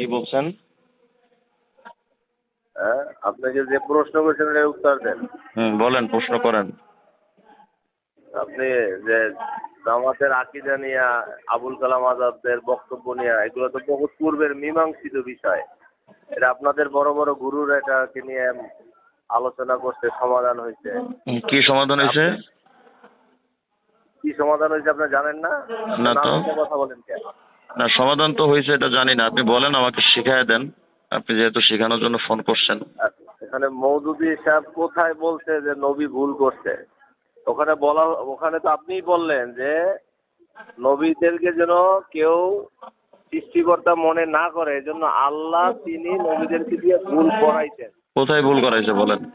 কি বলছেন? হ্যাঁ আপনাকে যে প্রশ্ন করছেন এর উত্তর দেন। হুম বলেন প্রশ্ন করেন। আপনি যে জামাতের আকিদা নিয়া আবুল কালাম আজাদের বক্তব্য নিয়ে এগুলো তো বহুত পূর্বের মীমাংসিত বিষয়। এটা আপনাদের বড় বড় গুরুরা এটাকে নিয়ে আলোচনা করতে সমাধান হয়েছে। কি সমাধান হয়েছে? কি সমাধান হয়েছে আপনি জানেন না? না তো। কথা বলেন কেন? না সমাধান তো হয়েছে এটা জানি না। আপনি বলেন আমাকে শিখায় দেন। আপনি যেহেতু শেখানোর জন্য ফোন করছেন। এখানে মৌদুদি সাহেব কোথায় বলছে যে নবী ভুল করছে? ওখানে বলা ওখানে তো আপনিই বললেন যে নবীদেরকে যেন কেউ সৃষ্টিকর্তা মনে না করে এজন্য আল্লাহ তিনি নবীদেরকে দিয়ে ভুল করাইছেন। কোথায় ভুল করাইছে বলেন?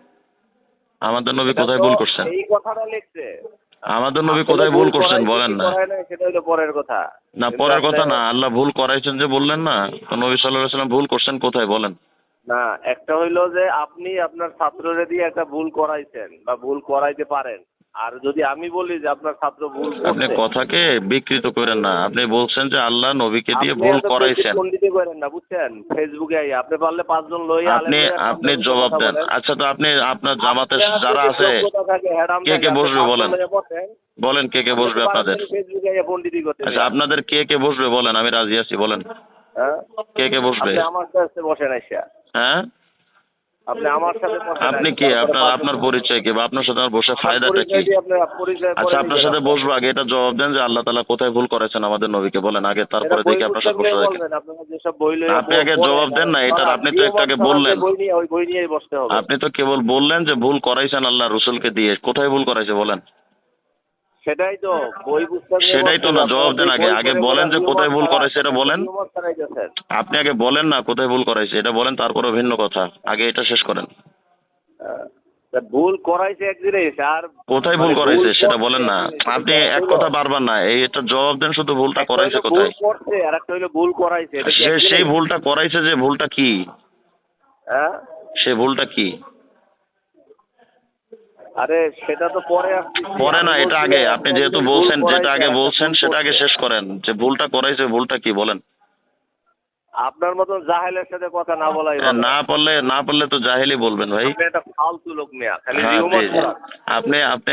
আমাদের নবী কোথায় ভুল করছেন? এই কথাটা লিখছে। আমাদের নবী কোথায় ভুল করছেন বলেন না। সেটা হলো পরের কথা। না পরের কথা না আল্লাহ ভুল করাইছেন যে বললেন না তো নবী সাল্লাহ সাল্লাম ভুল করছেন কোথায় বলেন? না একটা হইল যে আপনি আপনার ছাত্ররে দিয়ে একটা ভুল করাইছেন বা ভুল করাইতে পারেন। আর যদি আমি বলি যে আপনার ছাত্র ভুল আপনি কথাকে বিকৃত করেন না। আপনি বলছেন যে আল্লাহ নবীকে দিয়ে ভুল করাইছেন। পণ্ডিতি করেন না বুঝছেন? ফেসবুকে আপনি পারলে পাঁচজন লই আপনি আপনি জবাব দেন। আচ্ছা তো আপনি আপনার জামাতে যারা আছে কে কে বসবে বলেন? বলেন কে কে বসবে আপনাদের? আচ্ছা আপনাদের কে কে বসবে বলেন? আমি রাজি আছি বলেন। হ্যাঁ? কে কে বসবে? আমার সাথে বসেন আইসা। হ্যাঁ? আপনি আমার সাথে আপনি কি? আপনার আপনার পরিচয় কি? বা আপনার সাথে আমার বসে ফায়দাটা কি? আচ্ছা আপনার সাথে বসবো আগে এটা জবাব দেন যে আল্লাহ তালা কোথায় ভুল করেছেন আমাদের নবীকে বলেন। আগে তারপরে দেখি আপনার সাথে বসে দেখেন আপনি আগে জবাব দেন না, এটা আপনি তো একটু আগে বললেন। আপনি তো কেবল বললেন যে ভুল করাইছেন আল্লাহ রসুলকে দিয়ে। কোথায় ভুল করাইছে বলেন? সেটাই তো বই পুস্তক সেটাই তো না, জবাব দেন আগে। আগে বলেন যে কোথায় ভুল করাইছে এটা বলেন। আপনি আগে বলেন না কোথায় ভুল করাইছে এটা বলেন তারপরে ভিন্ন কথা। আগে এটা শেষ করেন। ভুল করাইছে এক জিনিস আর কোথায় ভুল মানে করাইছে সেটা বলেন না। আপনি এক কথা বারবার না এই এটা জবাব দেন শুধু ভুলটা করাইছে কোথায়। ভুল করছে আর একটা হইল ভুল করাইছে সেই ভুলটা করাইছে যে ভুলটা কি? হ্যাঁ? সে ভুলটা কি? আরে সেটা তো পরে পরে না এটা আগে। আপনি যেহেতু বলছেন যেটা আগে বলছেন সেটা আগে শেষ করেন। যে ভুলটা করাইছে ভুলটা কি বলেন। আপনার মতন জাহেলের সাথে কথা না বলাই না পারলে না পারলে তো জাহেলি বলবেন ভাই। আপনি একটা ফালতু লোক নেয়া খালি হ্যাঁ। আপনি আপনি